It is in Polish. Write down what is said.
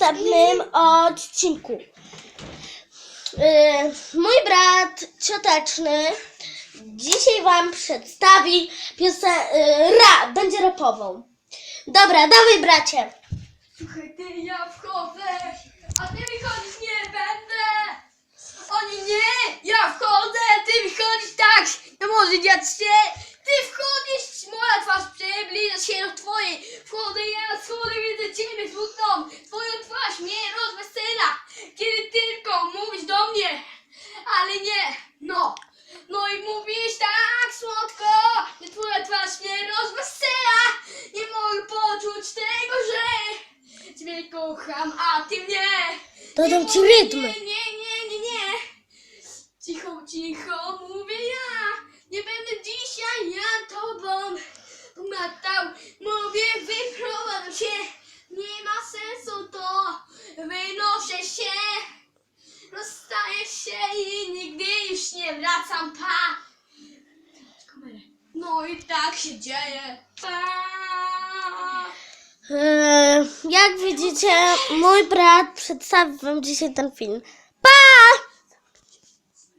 następnym odcinku. Yy, mój brat cioteczny dzisiaj wam przedstawi piosenkę, yy, ra, będzie rapową. Dobra, dawaj bracie. Słuchaj, ty, ja wchodzę, a ty wychodzić nie będę. Oni nie, ja wchodzę, ty wychodzisz tak, nie może dziać się. Ty wchodzisz, moja twarz przybliża się do twojej. Wchodzę, ja schodzę, widzę ciebie smutną. Twoja twarz mnie rozwesela, kiedy tylko mówisz do mnie. Ale nie, no, no i mówisz tak słodko, że twoja twarz mnie rozwesela. Nie mogę poczuć tego, że Ciebie kocham, a ty mnie! Dodam ci rytmy. Nie, nie, nie, nie, nie! Cicho, cicho mówię ja! Nie będę dzisiaj ja tobą matał. Mówię, wyprowadzam się! Nie ma sensu to! Wynoszę się! Rozstaję się i nigdy już nie wracam, pa! No i tak się dzieje. Pa! Yy, jak widzicie, mój brat przedstawi wam dzisiaj ten film. Pa!